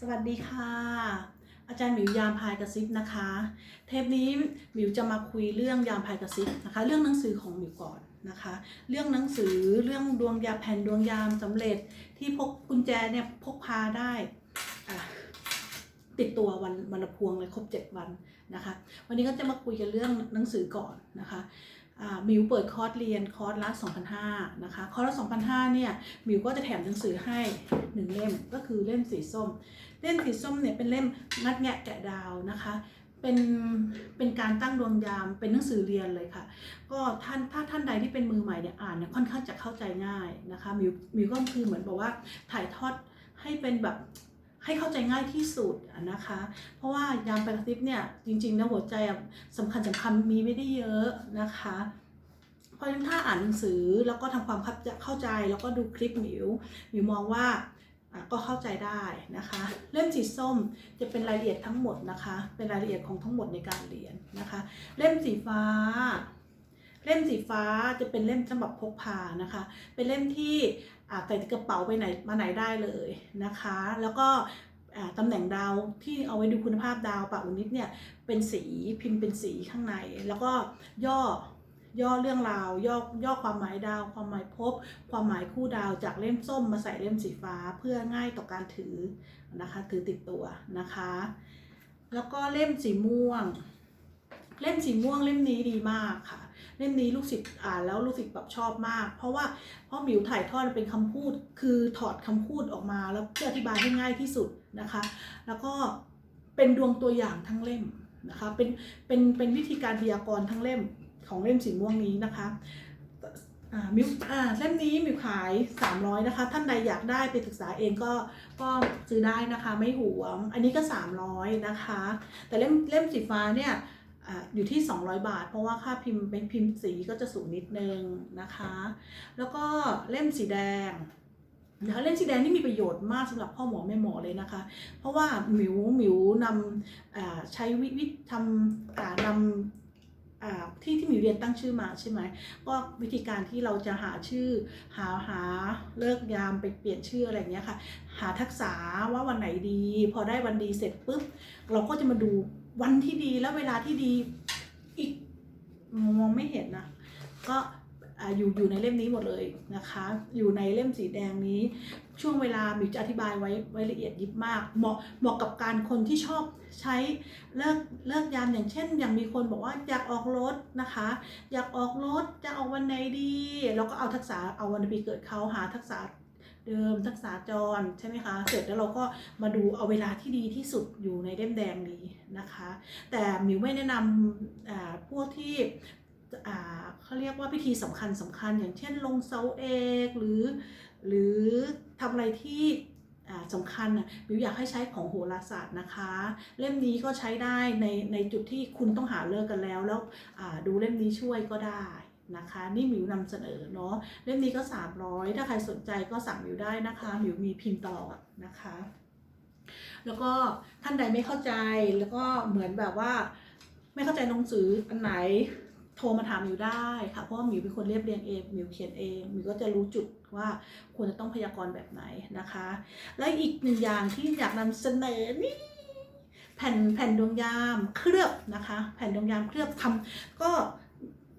สวัสดีค่ะ อาจารย์หมิวยามพายกระซิบนะคะ เทปนี้หมิวจะมาคุยเรื่องยามพายกระซิบนะคะ เรื่องหนังสือของหมิวก่อนนะคะ เรื่องหนังสือเรื่องดวงยาแผ่นดวงยามสำเร็จที่พกกุญแจเนี่ยพกพาได้ติดตัววันวันละพวงเลยครบ 7 วันนะคะ วันนี้ก็จะมาคุยกันเรื่องหนังสือก่อนนะคะ มิวเปิดคอร์สเรียนคอร์สละ2,500นะคะคอร์สละ2,500เนี่ยมิวก็จะแถมหนังสือให้หนึ่งเล่มก็คือเล่มสีส้ม เล่มสีส้มเนี่ยเป็นเล่มงัดแงะแกะดาวนะคะเป็นเป็นการตั้งดวงยามเป็นหนังสือเรียนเลยค่ะ ก็ท่านถ้าท่านใดที่เป็นมือใหม่เนี่ยอ่านเนี่ยค่อนข้างจะเข้าใจง่ายนะคะมิวมิวก็คือเหมือนบอกว่าถ่ายทอดให้เป็นแบบ ให้เข้าใจง่ายที่สุดนะคะ เพราะว่ายามแปลกซิปเนี่ยจริงๆนะหัวใจอะสำคัญสำคัญมีไม่ได้เยอะนะคะเพราะฉะนั้นถ้าอ่านหนังสือแล้วก็ทำความเข้าใจแล้วก็ดูคลิปหมิวหมิวมองว่าก็เข้าใจได้นะคะ เล่มสีส้มจะเป็นรายละเอียดทั้งหมดนะคะ เป็นรายละเอียดของทั้งหมดในการเรียนนะคะ เล่มสีฟ้า เล่มสีฟ้าจะเป็นเล่มสำหรับพกพานะคะ เป็นเล่มที่ใส่กระเป๋าไปไหนมาไหนได้เลยนะคะ แล้วก็ตำแหน่งดาวที่เอาไว้ดูคุณภาพดาวปากอุนิดเนี่ยเป็นสีพิมพ์เป็นสีข้างใน แล้วก็ย่อย่อเรื่องราวย่อย่อความหมายดาว ความหมายภพความหมายคู่ดาวจากเล่มส้มมาใส่เล่มสีฟ้าเพื่อง่ายต่อการถือนะคะถือติดตัวนะคะ แล้วก็เล่มสีม่วง เล่มสีม่วงเล่มนี้ดีมากค่ะ เล่มนี้ลูกศิษย์อ่านแล้วลูกศิษย์แบบชอบมาก เพราะว่าพราะหมิวถ่ายทอดเป็นคำพูด คือถอดคำพูดออกมา แล้วเพื่ออธิบายให้ง่ายที่สุดนะคะ แล้วก็เป็นดวงตัวอย่างทั้งเล่มนะคะเป็นเป็นเป็นวิธีการพยากรณ์ทั้งเล่มของเล่มสีม่วงนี้นะคะมิวเล่มนี้มิวขาย 300 นะคะ ท่านใดอยากได้ไปศึกษาเองก็ก็ซื้อได้นะคะ ไม่หวง อันนี้ก็ 300 นะคะ แต่เล่มเล่มสีฟ้าเนี่ย อยู่ที่ 200 บาท เพราะว่าค่าพิมพ์เป็นพิมพ์สีก็จะสูงนิดนึงนะคะ แล้วก็เล่มสีแดงนะคะเล่มสีแดงนี่มีประโยชน์มากสำหรับพ่อหมอแม่หมอเลยนะคะ เพราะว่าหมิวหมิวนำใช้วิวิทำนำที่ที่หมิวเรียนตั้งชื่อมาใช่ไหมก็วิธีการที่เราจะหาชื่อ หาหาเลิกยามไปเปลี่ยนชื่ออะไรอย่างเงี้ยค่ะ หาทักษะว่าวันไหนดี พอได้วันดีเสร็จปุ๊บเราก็จะมาดู วันที่ดีแล้วเวลาที่ดีอีกมองไม่เห็นนะก็อยู่อยู่ในเล่มนี้หมดเลยนะคะ อยู่ในเล่มสีแดงนี้ ช่วงเวลามิวจะอธิบายไว้ไว้ละเอียดยิบมาก เหมาะเหมาะกับการคนที่ชอบใช้เลิกเลิกยามอย่างเช่น อย่างมีคนบอกว่าอยากออกรถนะคะ อยากออกรถจะออกวันไหนดีเราก็เอาทักษะเอาวันปีเกิดเขาหาทักษะ เดิมทักษะจรใช่ไหมคะ เสร็จแล้วเราก็มาดูเอาเวลาที่ดีที่สุดอยู่ในเล่มแดงนี้นะคะ แต่มิวไม่แนะนำพวกที่เขาเรียกว่าพิธีสำคัญสำคัญ อย่างเช่นลงเสาเอกหรือ หรือทำอะไรที่อ่าสำคัญน่ะมิวอยากให้ใช้ของโหราศาสตร์นะคะ เล่มนี้ก็ใช้ได้ในในจุดที่คุณต้องหาเลิกกันแล้ว แล้วดูเล่มนี้ช่วยก็ได้ นะคะนี่มิวนำเสนอเนาะเล่มนี้ก็ 300 ถ้าใครสนใจก็สั่งมิวได้นะคะมิวมีพิมพ์ตลอดนะคะ แล้วก็ท่านใดไม่เข้าใจแล้วก็เหมือนแบบว่า ไม่เข้าใจหนังสืออันไหนโทรมาถามมิวได้ค่ะ เพราะว่ามิวเป็นคนเรียบเรียงเองมิวเขียนเองมิวก็จะรู้จุดว่าควรจะต้องพยากรณ์แบบไหนนะคะ และอีกหนึ่งอย่างที่อยากนำเสนอนี่แผ่นแผ่นดวงยามเคลือบนะคะ แผ่นดวงยามเคลือบทำก็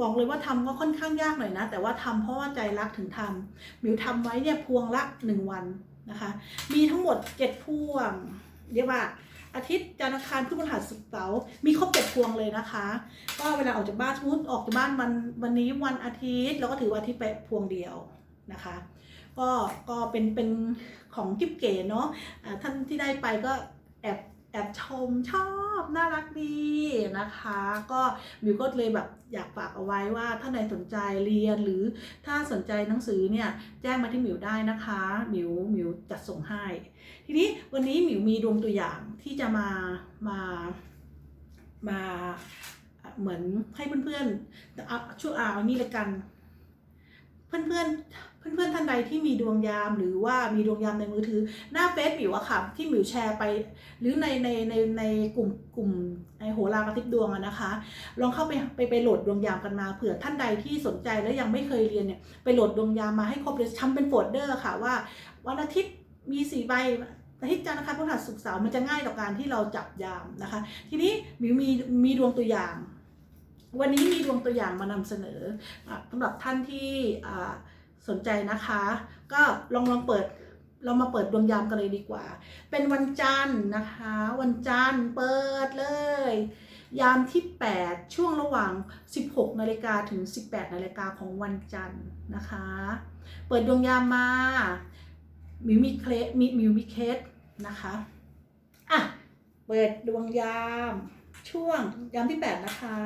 บอกเลยว่าทำก็ค่อนข้างยากหน่อยนะ แต่ว่าทำเพราะว่าใจรักถึงทำหมิวทำไว้เนี่ยพวงละหนึ่งวันนะคะ มีทั้งหมดเจ็ดพวง เรียกว่าอาทิตย์จันทร์อังคารพฤหัสศุกร์เสาร์มีครบเจ็ดพวงเลยนะคะก็เวลาออกจากบ้านสมมติออกจากบ้านวันวันนี้วันอาทิตย์เราก็ถือว่าอาทิตย์ไปพวงเดียวนะคะ ก็ก็เป็นเป็นของกิบเก๋เนาะอ่าท่านที่ได้ไปก็แอบ แอบชมชอบน่ารักดีนะคะ ก็มิวก็เลยแบบอยากฝากเอาไว้ว่าถ้าใครสนใจเรียนหรือถ้าสนใจหนังสือเนี่ยแจ้งมาที่หมิวได้นะคะหมิวหมิวจัดส่งให้ ทีนี้วันนี้หมิวมีดวงตัวอย่างที่จะมามามาเหมือนให้เพื่อนๆเอาช่วยเอานี่ละกัน เพื่อนเพื่อนๆ เพื่อนๆท่านใดที่มีดวงยามหรือว่ามีดวงยามในมือถือ หน้าเฟซมิวอะค่ะที่มิวแชร์ไป หรือในในในในกลุ่มกลุ่มไอโหรากระติบดวงอะนะคะ ลองเข้าไปไปไปโหลดดวงยามกันมาเผื่อท่านใดที่สนใจและยังไม่เคยเรียนเนี่ยไปโหลดดวงยามมาให้ครบเลยทำเป็นโฟลเดอร์ค่ะว่าวันอาทิตย์มีสี่ใบอาทิตย์จันทร์นะคะพฤหัสศุกร์เสาร์มันจะง่ายต่อการที่เราจับยามนะคะ ทีนี้มิวมีมีดวงตัวอย่าง วันนี้มีดวงตัวอย่างมานำเสนออะสำหรับท่านที่อ่า สนใจนะคะ ก็ลองลองเปิดเรามาเปิดดวงยามกันเลยดีกว่า เป็นวันจันทร์นะคะ วันจันทร์เปิดเลย ยามที่ 8 ช่วงระหว่าง 16นาฬิกาถึง 18นาฬิกาของวันจันทร์นะคะ เปิดดวงยามมามิวมีเคสมีมิวมีเคสนะคะอะเปิดดวงยามช่วงยามที่ 8 นะคะ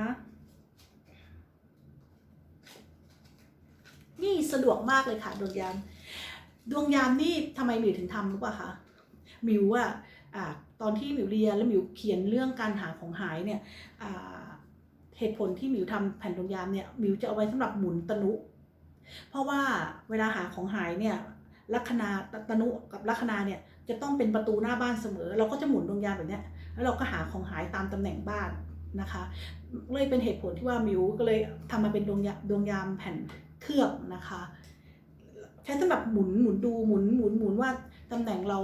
นี่สะดวกมากเลยค่ะดวงยาม ดวงยามนี่ทำไมหมิวถึงทำรู้ป่ะคะหมิวอะอะตอนที่หมิวเรียนแล้วหมิวเขียนเรื่องการหาของหายเนี่ยเหตุผลที่หมิวทำแผ่นดวงยามเนี่ยหมิวจะเอาไว้สำหรับหมุนตนุ เพราะว่าเวลาหาของหายเนี่ยลัคนาตนุกับลัคนาเนี่ยจะต้องเป็นประตูหน้าบ้านเสมอ เราก็จะหมุนดวงยามแบบเนี้ยแล้วเราก็หาของหายตามตำแหน่งบ้านนะคะเลยเป็นเหตุผลที่ว่ามิวก็เลยทำมาเป็นดวงยาดวงยามแผ่น เคลือบนะคะใช้สำหรับหมุนหมุนดูหมุนหมุนหมุนว่าตำแหน่งเรา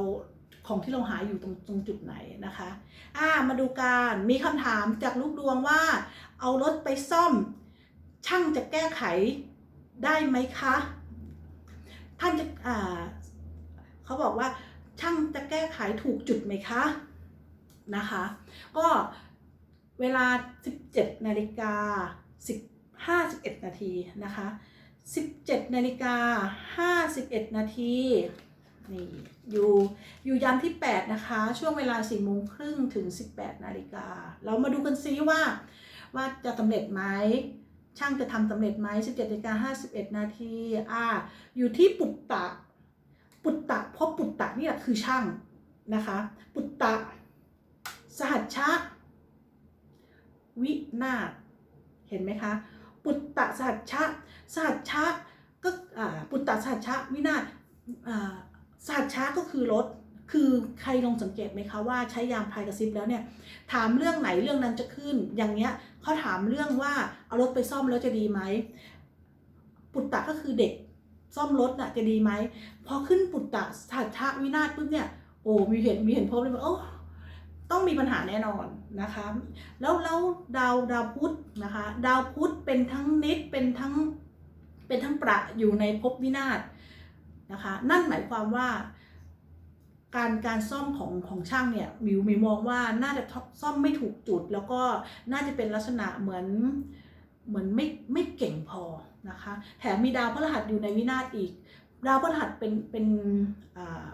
ของที่เราหาอยู่ตรงตรงจุดไหนนะคะอ่ามาดูการมีคำถามจากลูกดวงว่า เอารถไปซ่อม ช่างจะแก้ไขได้ไหมคะ ท่านจะอ่าเขาบอกว่าช่างจะแก้ไขถูกจุดไหมคะนะคะ ก็เวลา 17นาฬิกา10 51นาทีนะคะ 17นาฬิกา51นาทีนี่อยู่อยู่ยามที่ 8 นะคะ ช่วงเวลา4โมงครึ่งถึง 18 นาฬิกา เรามาดูกันซิว่า ว่าจะสำเร็จไหมช่างจะทำสำเร็จไหม17นาฬิกา51 นาทีอ่าอยู่ที่ปุตตะ ปุตตะ เพราะปุตตะนี่แหละคือช่างนะคะ ปุตตะ สหัชชะ วินาเห็นไหมคะ ปุตตะสหัชชะสหัชชะก็ปุตตะสหัชชะวินาศอ่าสหัชชะก็คือรถคือใครลองสังเกตไหมคะว่าใช้ยามพายกระซิบแล้วเนี่ยถามเรื่องไหนเรื่องนั้นจะขึ้น อย่างเนี้ยเขาถามเรื่องว่าเอารถไปซ่อมแล้วจะดีไหมปุตตะก็คือเด็กซ่อมรถน่ะจะดีไหมพอขึ้นปุตตะสหัชชะวินาศปุ๊บเนี่ยโอ้มีเห็นมีเห็นพบเลยว่าโอ้ ต้องมีปัญหาแน่นอนนะคะ แล้วแล้วดาวดาวพุธนะคะ ดาวพุธเป็นทั้งนิดเป็นทั้งเป็นทั้งประอยู่ในภพวินาศนะคะ นั่นหมายความว่า การการซ่อมของของช่างเนี่ยมิวมิวมองว่าน่าจะซ่อมไม่ถูกจุด แล้วก็น่าจะเป็นลักษณะเหมือนเหมือนไม่ไม่เก่งพอนะคะแถมมีดาวพฤหัสอยู่ในวินาศอีก ดาวพฤหัสเป็นเป็นอ่า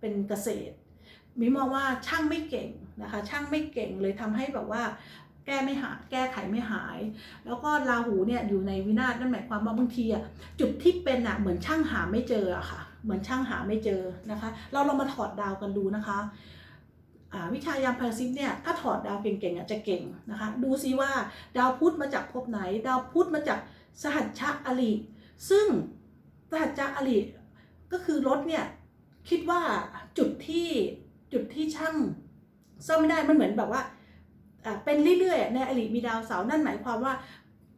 เป็นเกษตร มิมองว่าช่างไม่เก่งนะคะ ช่างไม่เก่งเลยทำให้แบบว่าแก้ไม่หายแก้ไขไม่หาย แล้วก็ราหูเนี่ยอยู่ในวินาศนั่นหมายความว่าบางทีอะจุดที่เป็นอะเหมือนช่างหาไม่เจออะค่ะ เหมือนช่างหาไม่เจอนะคะ เราลองมาถอดดาวกันดูนะคะวิชายามพาซิฟเนี่ยถ้าถอดดาวเก่งๆอะจะเก่งนะคะ ดูซิว่าดาวพุธมาจากภพไหน ดาวพุธมาจากสหัชชะอริซึ่งสหัชชะอริก็คือรถเนี่ยคิดว่าจุดที่ จุดที่ช่างซ่อมไม่ได้มันเหมือนแบบว่าเป็นเรื่อยๆในอริมีดาวเสาร์นั่นหมายความว่า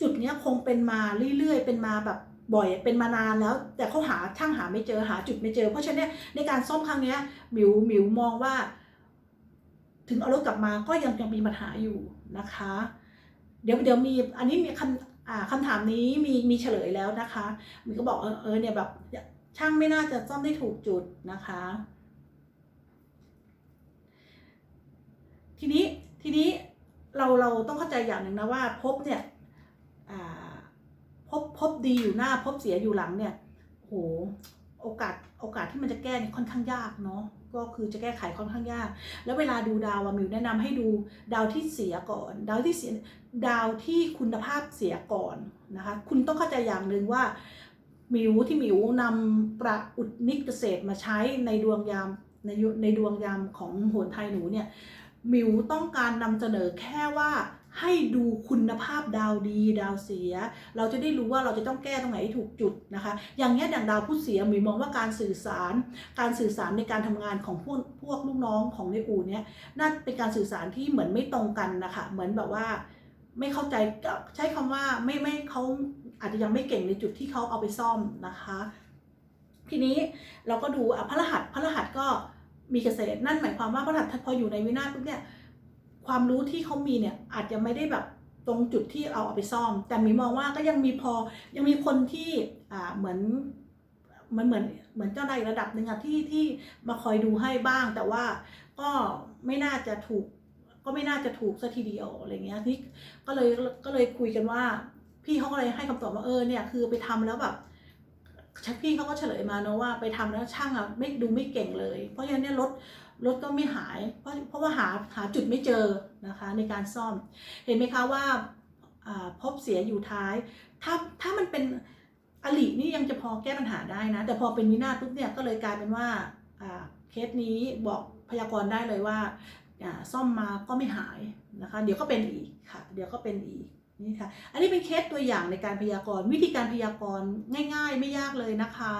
จุดนี้คงเป็นมาเรื่อยๆ เป็นมาแบบบ่อยเป็นมานานแล้ว แต่เขาหาช่างหาไม่เจอหาจุดไม่เจอ เพราะฉะนั้นในการซ่อมครั้งนี้หมิวหมิวมองว่า ถึงเอารถกลับมาก็ยังยังมีปัญหาอยู่นะคะ เดี๋ยวเดี๋ยวมีอันนี้มีคำอ่าคำถามนี้มีมีเฉลยแล้วนะคะหมิวก็บอกเออเนี่ยแบบช่างไม่น่าจะซ่อมได้ถูกจุดนะคะ ทีนี้ทีนี้เราเราต้องเข้าใจอย่างหนึ่งนะว่าภพเนี่ยอ่าภพภพดีอยู่หน้าภพเสียอยู่หลังเนี่ยโหโอกาสโอกาสที่มันจะแก้เนี่ยค่อนข้างยากเนาะก็คือจะแก้ไขค่อนข้างยาก แล้วเวลาดูดาวอะมิวแนะนำให้ดูดาวที่เสียก่อน ดาวที่เสียดาวที่คุณภาพเสียก่อนนะคะคุณต้องเข้าใจอย่างหนึ่งว่ามิวที่มิวนำประอุดนิกเกษตรมาใช้ในดวงยามในในดวงยามของโหนไทยหนูเนี่ย มิวต้องการนำเสนอแค่ว่าให้ดูคุณภาพดาวดีดาวเสีย เราจะได้รู้ว่าเราจะต้องแก้ตรงไหนให้ถูกจุดนะคะ อย่างเงี้ยอย่างดาวผู้เสียมิวมองว่าการสื่อสาร การสื่อสารในการทำงานของพวกพวกลูกน้องของในอู่เนี้ยน่าเป็นการสื่อสารที่เหมือนไม่ตรงกันนะคะเหมือนแบบว่าไม่เข้าใจใช้คำว่าไม่ไม่เขาอาจจะยังไม่เก่งในจุดที่เขาเอาไปซ่อมนะคะ ทีนี้เราก็ดูพระรหัสพระรหัสก็ มีเกษตร นั่นหมายความว่าพอถัดพออยู่ในวินาศปุ๊บเนี่ยความรู้ที่เขามีเนี่ยอาจจะไม่ได้แบบตรงจุดที่เอาเอาไปซ่อม แต่หมีมองว่าก็ยังมีพอยังมีคนที่อ่าเหมือนมือนเหมือนเหมือนเจ้านายระดับหนึ่งอะที่ที่มาคอยดูให้บ้าง แต่ว่าก็ไม่น่าจะถูก ก็ไม่น่าจะถูกซะทีเดียวอะไรเงี้ยที่ก็เลยก็เลยคุยกันว่า พี่เขาก็เลยให้คำตอบว่าเออเนี่ยคือไปทำแล้วแบบ ชักพี่เขาก็เฉลยมาเนอะว่าไปทำแล้วช่างอะไม่ดูไม่เก่งเลย เพราะฉะนั้นเนี่ยรถรถก็ไม่หาย เพราะเพราะว่าหาหาจุดไม่เจอนะคะในการซ่อม เห็นไหมคะว่าพบเสียอยู่ท้าย ถ้าถ้ามันเป็นอลินี่ยังจะพอแก้ปัญหาได้นะ แต่พอเป็นวินาศปุ๊บเนี่ยก็เลยกลายเป็นว่าเคสนี้บอกพยากรณ์ได้เลยว่าซ่อมมาก็ไม่หายนะคะ เดี๋ยวก็เป็นอีกค่ะ เดี๋ยวก็เป็นอีก นี่ค่ะ อันนี้เป็นเคสตัวอย่างในการพยากรณ์วิธีการพยากรณ์ง่ายๆ ไม่ยากเลยนะคะ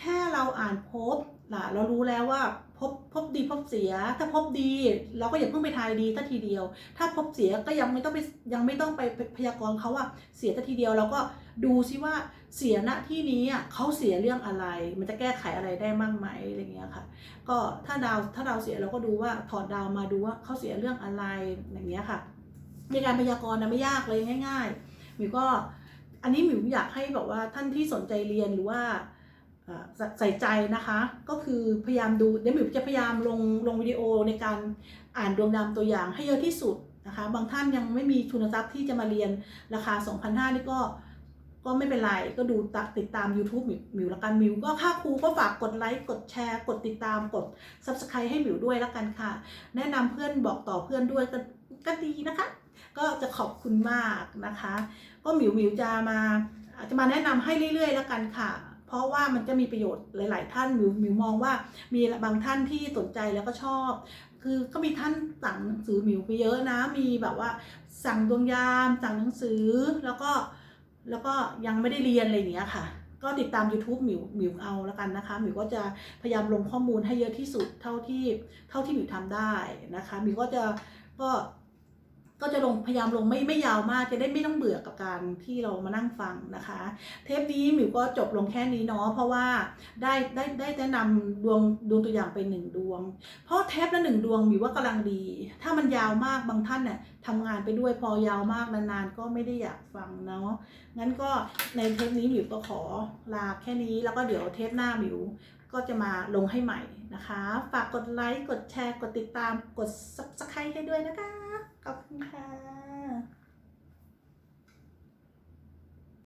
แค่เราอ่านพบล่ะเรารู้แล้วว่าพบพบดีพบเสีย ถ้าพบดีเราก็อย่าเพิ่งไปทายดีทัทีเดียว ถ้าพบเสียก็ยังไม่ต้องไปยังไม่ต้องไปพยากรณ์เขาว่าเสียทัทีเดียวเราก็ดูซิว่าเสียณที่นี้อะเขาเสียเรื่องอะไร มันจะแก้ไขอะไรได้บ้างไหมอะไรเงี้ยค่ะ ก็ถ้าดาวถ้าดาวเสียเราก็ดูว่าถอดดาวมาดูว่าเขาเสียเรื่องอะไรอย่างเงี้ยค่ะ ในการพยากรณ์นะไม่ยากเลยง่ายๆมิวก็อันนี้มิวอยากให้แบบว่าท่านที่สนใจเรียนหรือว่าใส่ใจนะคะ ก็คือพยายามดูเดี๋ยวมิวจะพยายามลงลงวิดีโอในการอ่านดวงดาวตัวอย่างให้เยอะที่สุดนะคะบางท่านยังไม่มีทุนทรัพย์ที่จะมาเรียนราคา 2,500นี่ก็ก็ไม่เป็นไร ก็ดูติดตาม YouTube มิวมิวละกันมิวก็ค่าครูก็ฝากกดไลค์กดแชร์ กดติดตามกด Subscribe ให้มิวด้วยละกันค่ะ แนะนำเพื่อนบอกต่อเพื่อนด้วยก็ก็ดีนะคะ ก็จะขอบคุณมากนะคะ ก็หมิวหมิวจะมาจะมาแนะนำให้เรื่อยๆ แล้วกันค่ะ เพราะว่ามันจะมีประโยชน์หลาย ๆ ท่านหมิวหมิวมองว่ามีบางท่านที่สนใจแล้วก็ชอบ คือก็มีท่านสั่งหนังสือหมิวไปเยอะนะ มีแบบว่าสั่งดวงยามสั่งหนังสือแล้วก็แล้วก็ยังไม่ได้เรียนอะไรอย่างเงี้ยค่ะ ก็ติดตาม YouTube หมิวหมิวเอาแล้วกันนะคะหมิวก็จะพยายามลงข้อมูลให้เยอะที่สุดเท่าที่เท่าที่หมิวทำได้นะคะหมิวก็จะก็ ก็จะลงพยายามลงไม่ไม่ยาวมากจะได้ไม่ต้องเบื่อกับการที่เรามานั่งฟังนะคะ เทปนี้หมิวก็จบลงแค่นี้เนาะเพราะว่าได้ได้ได้แนะนำดวงดวงตัวอย่างไปหนึ่งดวง เพราะเทปละหนึ่งดวงหมิวว่ากำลังดี ถ้ามันยาวมากบางท่านเนี่ยทำงานไปด้วยพอยาวมากนานๆ ก็ไม่ได้อยากฟังเนาะงั้นก็ในเทปนี้หมิวก็ขอลาแค่นี้แล้วก็เดี๋ยวเทปหน้าหมิวก็จะมาลงให้ใหม่นะคะ ฝากกดไลค์ กดแชร์ กดติดตาม กด subscribe ให้ด้วยนะคะ ขอบคุณค่ะ